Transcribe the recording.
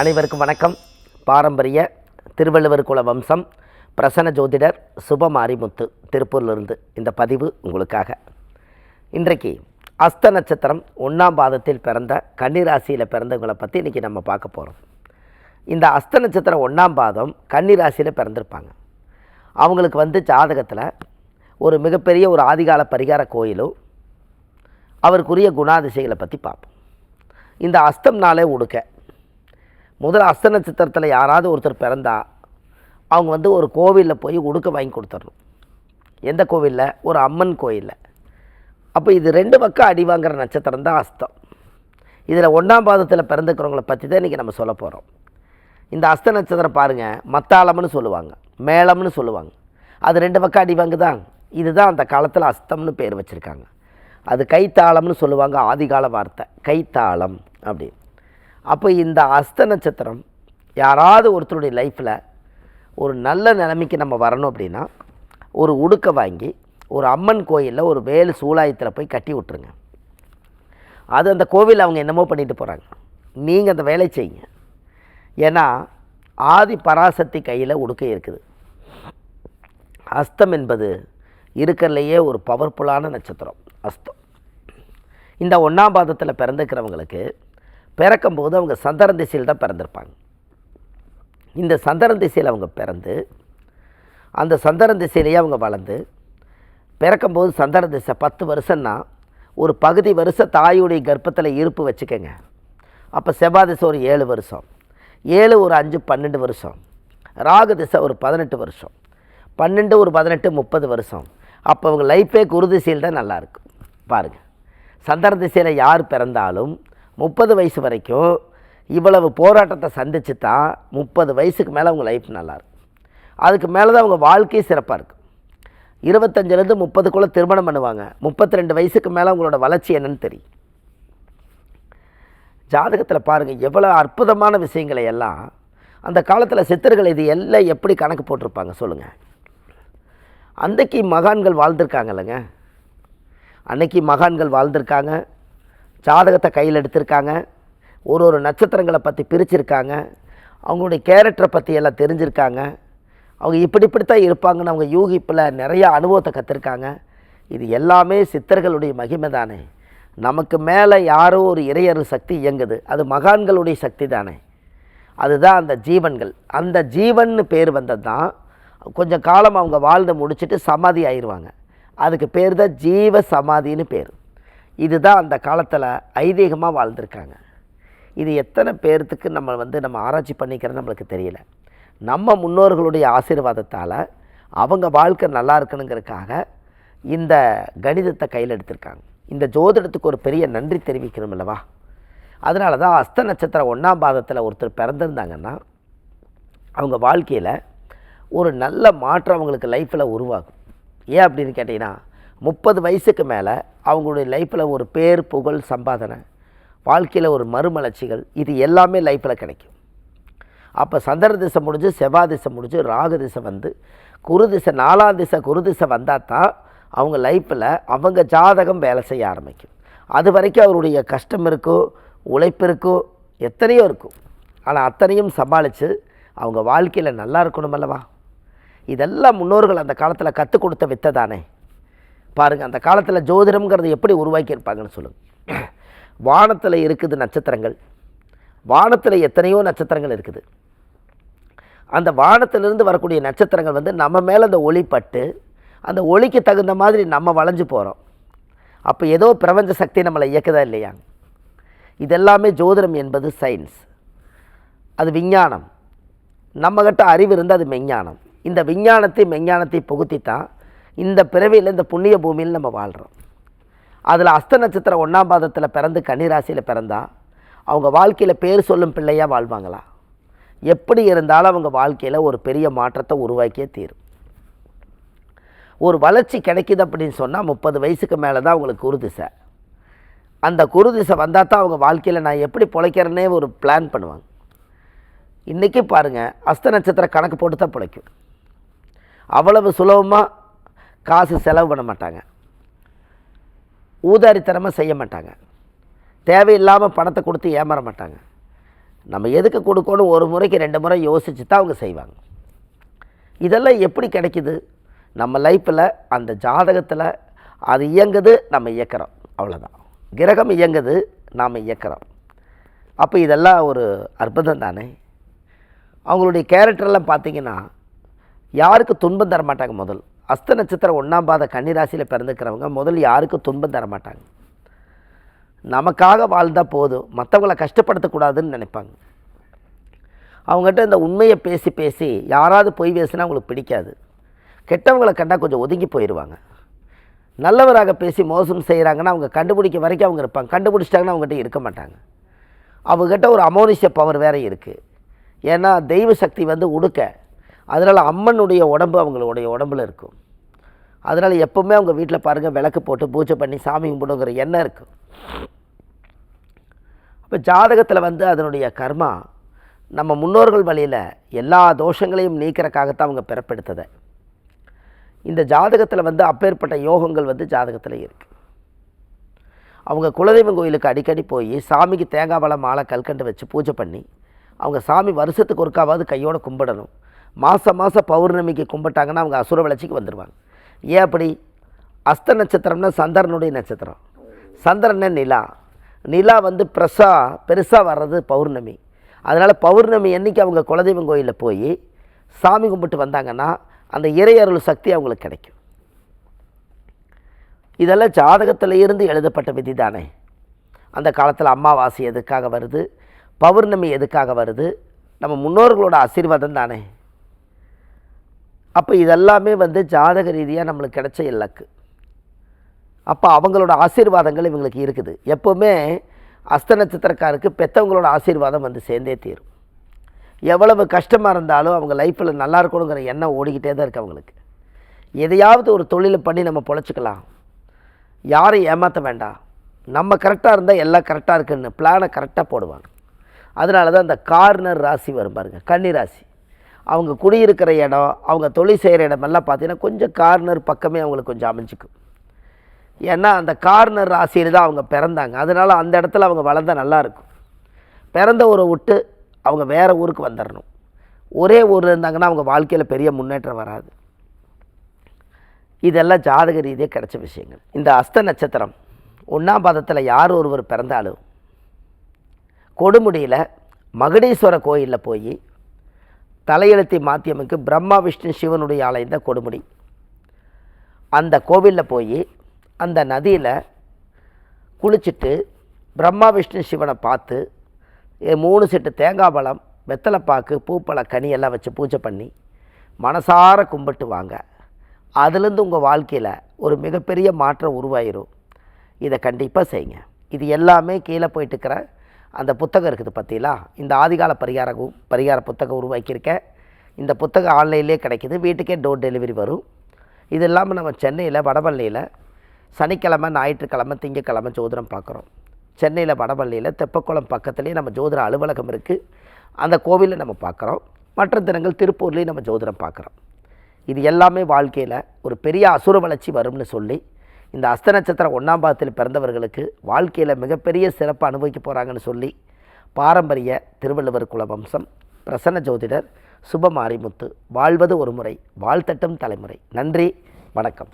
அனைவருக்கும் வணக்கம். பாரம்பரிய திருவள்ளுவர் குல வம்சம் பிரசன்ன ஜோதிடர் சுபமாரிமுத்து திருப்பூர்லேருந்து இந்த பதிவு உங்களுக்காக. இன்றைக்கு அஸ்த நட்சத்திரம் ஒன்றாம் பாதத்தில் பிறந்த கன்னிராசியில் பிறந்தவங்களை பற்றி இன்றைக்கி நம்ம பார்க்க போகிறோம் இந்த அஸ்த நட்சத்திரம் ஒன்றாம் பாதம் கன்னிராசியில் பிறந்திருப்பாங்க. அவங்களுக்கு வந்து ஜாதகத்தில் ஒரு மிகப்பெரிய ஒரு ஆதிகால பரிகார கோயிலும் அவருக்குரிய குணாதிசைகளை பற்றி பார்ப்போம். இந்த அஸ்தம்னாலே உடுக்க. முதல் அஸ்த நட்சத்திரத்தில் யாராவது ஒருத்தர் பிறந்தா அவங்க வந்து ஒரு கோவிலில் போய் உடுக்க வாங்கி கொடுத்துடணும். எந்த கோவிலில்? ஒரு அம்மன் கோயிலில். அப்போ இது ரெண்டு பக்கம் அடி வாங்குற நட்சத்திரம் தான் அஸ்தம். இதில் ஒன்றாம் பாதத்தில் பிறந்துக்கிறவங்கள பற்றி தான் இன்றைக்கி நம்ம சொல்ல போகிறோம் இந்த அஸ்த நட்சத்திரம் பாருங்கள் மத்தாளம்னு சொல்லுவாங்க மேளம்னு சொல்லுவாங்க. அது ரெண்டு பக்கம் அடி வாங்குதான் இதுதான் அந்த காலத்தில் அஸ்தம்னு பேர் வச்சுருக்காங்க. அது கைத்தாளம்னு சொல்லுவாங்க ஆதிகால வார்த்தை கைத்தாளம் அப்படின்னு. அப்போ இந்த அஸ்த நட்சத்திரம் யாராவது ஒருத்தருடைய லைஃப்பில் ஒரு நல்ல நிலைமைக்கு நம்ம வரணும் அப்படின்னா ஒரு உடுக்க வாங்கி ஒரு அம்மன் கோயிலில் ஒரு வேலு சூலாயத்தில் போய் கட்டி விட்ருங்க அது அந்த கோவில் அவங்க என்னமோ பண்ணிட்டு போகிறாங்க நீங்கள் அந்த வேலை செய்யுங்க. ஏன்னா ஆதி பராசக்தி கையில் உடுக்கை இருக்குது. அஸ்தம் என்பது இருக்கிறதுலையே ஒரு பவர்ஃபுல்லான நட்சத்திரம். அஸ்தம். இந்த ஒன்றாம் பாதத்தில் பிறந்துக்கிறவங்களுக்கு பிறக்கும்போது அவங்க சந்திரன் திசையில் தான் பிறந்திருப்பாங்க. இந்த சந்திரன் திசையில் அவங்க பிறந்து அந்த சந்திரன் திசையிலேயே அவங்க வளர்ந்து பிறக்கும்போது சந்திரன் திசை பத்து வருஷம்னா ஒரு பகுதி வருஷம் தாயுடைய கர்ப்பத்தில் இருப்பு வச்சுக்கோங்க. அப்போ செவ்வாய் திசை ஒரு ஏழு வருஷம் ஏழு ஒரு அஞ்சு பன்னெண்டு வருஷம் ராகு திசை ஒரு பதினெட்டு வருஷம் பன்னெண்டு ஒரு பதினெட்டு முப்பது வருஷம். அப்போ அவங்க லைஃபே குரு திசையில் தான் நல்லாயிருக்கும் பாருங்கள் சந்திர திசையில் யார் பிறந்தாலும் முப்பது வயசு வரைக்கும் இவ்வளவு போராட்டத்தை சந்தித்து தான் முப்பது வயசுக்கு மேலே அவங்க லைஃப் நல்லாயிருக்கும். அதுக்கு மேலே தான் அவங்க வாழ்க்கையே சிறப்பாக இருக்கும் இருபத்தஞ்சிலேருந்து முப்பதுக்குள்ளே திருமணம் பண்ணுவாங்க. முப்பத்தி ரெண்டு வயசுக்கு மேலே அவங்களோட வளர்ச்சி என்னன்னு தெரியும். ஜாதகத்தில் பாருங்கள் எவ்வளோ அற்புதமான விஷயங்களை எல்லாம் அந்த காலத்தில் சித்தர்கள் இது எல்லாம் எப்படி கணக்கு போட்டிருப்பாங்க சொல்லுங்கள் அன்றைக்கு மகான்கள் வாழ்ந்திருக்காங்கல்லங்க அன்னைக்கு மகான்கள் வாழ்ந்திருக்காங்க. ஜாதகத்தை கையில் எடுத்திருக்காங்க. ஒரு ஒரு நட்சத்திரங்களை பற்றி பிரிச்சிருக்காங்க. அவங்களுடைய கேரக்டரை பற்றி எல்லாம் தெரிஞ்சிருக்காங்க. அவங்க இப்படி இப்படித்தான் இருப்பாங்கன்னு அவங்க யூகிப்பில் நிறைய அனுபவத்தை கற்றுருக்காங்க இது எல்லாமே சித்தர்களுடைய மகிமை தானே. நமக்கு மேலே யாரோ ஒரு இறையறு சக்தி இயங்குது. அது மகான்களுடைய சக்தி தானே. அதுதான் அந்த ஜீவன்கள். அந்த ஜீவன்னு பேர் வந்தது தான் கொஞ்சம் காலம் அவங்க வாழ்ந்து முடிச்சுட்டு சமாதி ஆயிடுவாங்க அதுக்கு பேர் தான் ஜீவ சமாதின்னு பேர். இதுதான் அந்த காலத்தில் ஐதீகமாக வாழ்ந்திருக்காங்க. இது எத்தனை பேர்த்துக்கு நம்ம வந்து நம்ம ஆராய்ச்சி பண்ணிக்கிறது நம்மளுக்கு தெரியல. நம்ம முன்னோர்களுடைய ஆசீர்வாதத்தால் அவங்க வாழ்க்கை நல்லா இருக்கணுங்கிறதுக்காக இந்த கணிதத்தை கையில் எடுத்திருக்காங்க. இந்த ஜோதிடத்துக்கு ஒரு பெரிய நன்றி தெரிவிக்கணும் இல்லவா? அதனால தான் அஸ்த நட்சத்திரம் ஒன்றாம் பாதத்தில் ஒருத்தர் பிறந்திருந்தாங்கன்னா அவங்க வாழ்க்கையில் ஒரு நல்ல மாற்றம் அவங்களுக்கு லைஃப்பில் உருவாகும். ஏன் அப்படின்னு கேட்டிங்கன்னா முப்பது வயசுக்கு மேலே அவங்களுடைய லைஃப்பில் ஒரு பேர் புகழ் சம்பாதனை வாழ்க்கையில் ஒரு மறுமலர்ச்சிகள் இது எல்லாமே லைஃப்பில் கிடைக்கும். அப்போ சந்திர திசை முடிஞ்சு செவ்வாய் திசை முடிஞ்சு ராகு திசை வந்து குரு திசை நாலாம் திசை குரு திசை வந்தால் தான் அவங்க லைஃப்பில் அவங்க ஜாதகம் வேலை செய்ய ஆரம்பிக்கும். அது வரைக்கும் அவருடைய கஷ்டம் இருக்கும் உழைப்பு இருக்கும் எத்தனையோ இருக்கும். ஆனால் அத்தனையும் சமாளித்து அவங்க வாழ்க்கையில் நல்லா இருக்கணும் அல்லவா? இதெல்லாம் முன்னோர்கள் அந்த காலத்தில் கற்றுக் கொடுத்த வித்தை தானே. பாருங்கள் அந்த காலத்தில் ஜோதிடம்ங்கிறது எப்படி உருவாக்கியிருப்பாங்கன்னு சொல்லுங்கள் வானத்தில் இருக்குது நட்சத்திரங்கள். வானத்தில் எத்தனையோ நட்சத்திரங்கள் இருக்குது. அந்த வானத்திலிருந்து வரக்கூடிய நட்சத்திரங்கள் வந்து நம்ம மேலே அந்த ஒளி பட்டு அந்த ஒளிக்கு தகுந்த மாதிரி நம்ம வளைஞ்சு போகிறோம் அப்போ ஏதோ பிரபஞ்ச சக்தி நம்மளை இயக்குதா இல்லையா? இதெல்லாமே ஜோதிடம் என்பது சயின்ஸ் அது விஞ்ஞானம். நம்மக்கிட்ட அறிவு இருந்து அது மெஞ்ஞானம் இந்த விஞ்ஞானத்தை மெஞ்ஞானத்தை புகுத்தித்தான் இந்த பிறவியில் இந்த புண்ணிய பூமியில் நம்ம வாழ்கிறோம் அதில் அஸ்த நட்சத்திரம் ஒன்றாம் பாதத்தில் பிறந்து கன்னிராசியில் பிறந்தா அவங்க வாழ்க்கையில் பேர் சொல்லும் பிள்ளையாக வாழ்வாங்களா? எப்படி இருந்தாலும் அவங்க வாழ்க்கையில் ஒரு பெரிய மாற்றத்தை உருவாக்கியே தீரும். ஒரு வளர்ச்சி கிடைக்குது அப்படின்னு சொன்னால் முப்பது வயசுக்கு மேலே தான் அவங்களுக்கு குரு திசை. அந்த குரு திசை வந்தால் தான் அவங்க வாழ்க்கையில் நான் எப்படி பிழைக்கிறேன்னே ஒரு பிளான் பண்ணுவாங்க. இன்றைக்கி பாருங்கள் அஸ்த நட்சத்திர கணக்கு போட்டு தான் பிழைக்கும். அவ்வளவு சுலபமாக காசு செலவு பண்ண மாட்டாங்க. ஊதாரித்தனமாக செய்ய மாட்டாங்க. தேவையில்லாமல் பணத்தை கொடுத்து ஏமாற மாட்டாங்க. நம்ம எதுக்கு கொடுக்கணும் ஒரு முறைக்கு ரெண்டு முறை யோசித்து தான் அவங்க செய்வாங்க. இதெல்லாம் எப்படி கிடைக்குது? நம்ம லைஃப்பில் அந்த ஜாதகத்தில் அது இயங்குது நம்ம இயக்கிறோம். அவ்வளோதான் கிரகம் இயங்குது நாம் இயக்கிறோம். அப்போ இதெல்லாம் ஒரு அற்புதம் தானே? அவங்களுடைய கேரக்டர்லாம் பார்த்தீங்கன்னா யாருக்கு துன்பம் தரமாட்டாங்க முதல். அஸ்த நட்சத்திரம் ஒன்றாம் பாத கன்னிராசியில் பிறந்துக்கிறவங்க முதல் யாருக்கும் துன்பம் தர மாட்டாங்க. நமக்காக வாழ்ந்தால் போதும். மற்றவங்கள கஷ்டப்படுத்தக்கூடாதுன்னு நினைப்பாங்க. அவங்ககிட்ட இந்த உண்மையை பேசி பேசி யாராவது பொய் பேசினா அவங்களுக்கு பிடிக்காது. கெட்டவங்களை கண்டால் கொஞ்சம் ஒதுங்கி போயிடுவாங்க நல்லவராக பேசி மோசம் செய்கிறாங்கன்னா அவங்க கண்டுபிடிக்க வரைக்கும் அவங்க இருப்பாங்க. கண்டுபிடிச்சிட்டாங்கன்னா அவங்ககிட்ட இருக்க மாட்டாங்க. அவங்ககிட்ட ஒரு அமோனிஷ பவர் வேற இருக்குது ஏன்னா தெய்வ சக்தி வந்து உடுக்க. அதனால் அம்மனுடைய உடம்பு அவங்களுடைய உடம்புல இருக்கும். அதனால் எப்போவுமே அவங்க வீட்டில் பாருங்கள் விளக்கு போட்டு பூஜை பண்ணி சாமி கும்பிடுங்கிற எண்ணம் இருக்கும் அப்போ ஜாதகத்தில் வந்து அதனுடைய கர்மா நம்ம முன்னோர்கள் வழியில் எல்லா தோஷங்களையும் நீக்கிறக்காகத்தான் அவங்க பிறப்பெடுத்ததை. இந்த ஜாதகத்தில் வந்து அப்பேற்பட்ட யோகங்கள் வந்து ஜாதகத்தில் இருக்குது அவங்க குலதெய்வம் கோயிலுக்கு அடிக்கடி போய் சாமிக்கு தேங்காய் பழம் மாலை கல்கண்டு வச்சு பூஜை பண்ணி அவங்க சாமி வருஷத்துக்கு ஒருக்காவது கையோடு கும்பிடணும். மாதம் மாதம் பௌர்ணமிக்கு கும்பிட்டாங்கன்னா அவங்க அசுர வளர்ச்சிக்கு வந்துடுவாங்க ஏன் அப்படி? அஸ்த நட்சத்திரம்னா சந்திரனுடைய நட்சத்திரம். சந்திரன்னு நிலா. நிலா வந்து பிரசா பெருசாக வர்றது பௌர்ணமி. அதனால் பௌர்ணமி அன்னைக்கு அவங்க குலதெய்வம் கோயிலில் போய் சாமி கும்பிட்டு வந்தாங்கன்னா அந்த இறையருள் சக்தி அவங்களுக்கு கிடைக்கும். இதெல்லாம் ஜாதகத்தில் இருந்து எழுதப்பட்ட விதி தானே. அந்த காலத்தில் அமாவாசை எதுக்காக வருது? பௌர்ணமி எதுக்காக வருது? நம்ம முன்னோர்களோட ஆசீர்வாதம் தானே. அப்போ இதெல்லாமே வந்து ஜாதக ரீதியாக நம்மளுக்கு கிடைச்ச இலக்கு. அப்போ அவங்களோட ஆசீர்வாதங்கள் இவங்களுக்கு இருக்குது. எப்போவுமே அஸ்த நட்சத்திரக்காருக்கு பெற்றவங்களோட ஆசீர்வாதம் வந்து சேர்ந்தே தீரும். எவ்வளவு கஷ்டமாக இருந்தாலும் அவங்க லைஃப்பில் நல்லா இருக்கணுங்கிற எண்ணம் ஓடிக்கிட்டே தான் இருக்குது அவங்களுக்கு. எதையாவது ஒரு தொழிலை பண்ணி நம்ம பொழைச்சிக்கலாம். யாரையும் ஏமாற்ற வேண்டாம். நம்ம கரெக்டாக இருந்தால் எல்லாம் கரெக்டாக இருக்குன்னு பிளானை கரெக்டாக போடுவாங்க. அதனால தான் அந்த கார்னர் ராசி வரும் பாருங்கள் கன்னி ராசி. அவங்க குடியிருக்கிற இடம் அவங்க தொழில் செய்கிற இடமெல்லாம் பார்த்தீங்கன்னா கொஞ்சம் கார்னர் பக்கமே அவங்களுக்கு கொஞ்சம் அமைஞ்சிக்கும். ஏன்னா அந்த கார்னர் ராசியில் தான் அவங்க பிறந்தாங்க. அதனால் அந்த இடத்துல அவங்க வளர்ந்தா நல்லா இருக்கும். பிறந்த ஊரை விட்டு அவங்க வேறு ஊருக்கு வந்துடணும் ஒரே ஊரில் இருந்தாங்கன்னா அவங்க வாழ்க்கையில் பெரிய முன்னேற்றம் வராது. இதெல்லாம் ஜாதக ரீதியாக கிடைச்ச விஷயங்கள். இந்த அஸ்த நட்சத்திரம் ஒன்றாம் பாதத்தில் யார் ஒருவர் பிறந்தாலும் கொடுமுடியில் மகுடீஸ்வர கோயிலில் போய் தலையெழுத்தி மாத்தியமுக்கு பிரம்மா விஷ்ணு சிவனுடைய ஆலயம் தான் கொடுமுடி. அந்த கோவிலில் போய் அந்த நதியில் குளிச்சுட்டு பிரம்மா விஷ்ணு சிவனை பார்த்து மூணு செட்டு தேங்காய் பழம் வெத்தலைப்பாக்கு பூப்பழ கனி எல்லாம் வச்சு பூஜை பண்ணி மனசார கும்பிட்டு வாங்க. அதுலேருந்து உங்கள் வாழ்க்கையில் ஒரு மிகப்பெரிய மாற்றம் உருவாயிரும். இதை கண்டிப்பாக செய்யுங்க. இது எல்லாமே கீழே போயிட்டுருக்கிற அந்த புத்தகம் இருக்குது பார்த்தீங்களா இந்த ஆதிகால பரிகார பரிகார புத்தகம் உருவாக்கியிருக்கேன். இந்த புத்தகம் ஆன்லைன்லேயே கிடைக்குது. வீட்டுக்கே டோர் டெலிவரி வரும். இது இல்லாமல் நம்ம சென்னையில் வடபள்ளியில் சனிக்கிழமை ஞாயிற்றுக்கிழமை திங்கக்கிழமை ஜோதிடம் பார்க்குறோம். சென்னையில் வடபள்ளியில் தெப்பக்குளம் பக்கத்துலேயே நம்ம ஜோதிட அலுவலகம் இருக்குது அந்த கோவிலில் நம்ம பார்க்குறோம். மற்ற தினங்கள் திருப்பூர்லேயும் நம்ம ஜோதிடம் பார்க்குறோம். இது எல்லாமே வாழ்க்கையில் ஒரு பெரிய அசுர வளர்ச்சி வரும்னு சொல்லி இந்த அஸ்த நட்சத்திரம் ஒன்றாம் பாதத்தில் பிறந்தவர்களுக்கு வாழ்க்கையில் மிகப்பெரிய சிறப்பு அனுபவிக்க போகிறாங்கன்னு சொல்லி பாரம்பரிய திருவள்ளுவர் குலவம்சம் பிரசன்ன ஜோதிடர் சுபமாரிமுத்து வாழ்வது ஒரு முறை வாழ்த்தட்டும் தலைமுறை. நன்றி வணக்கம்.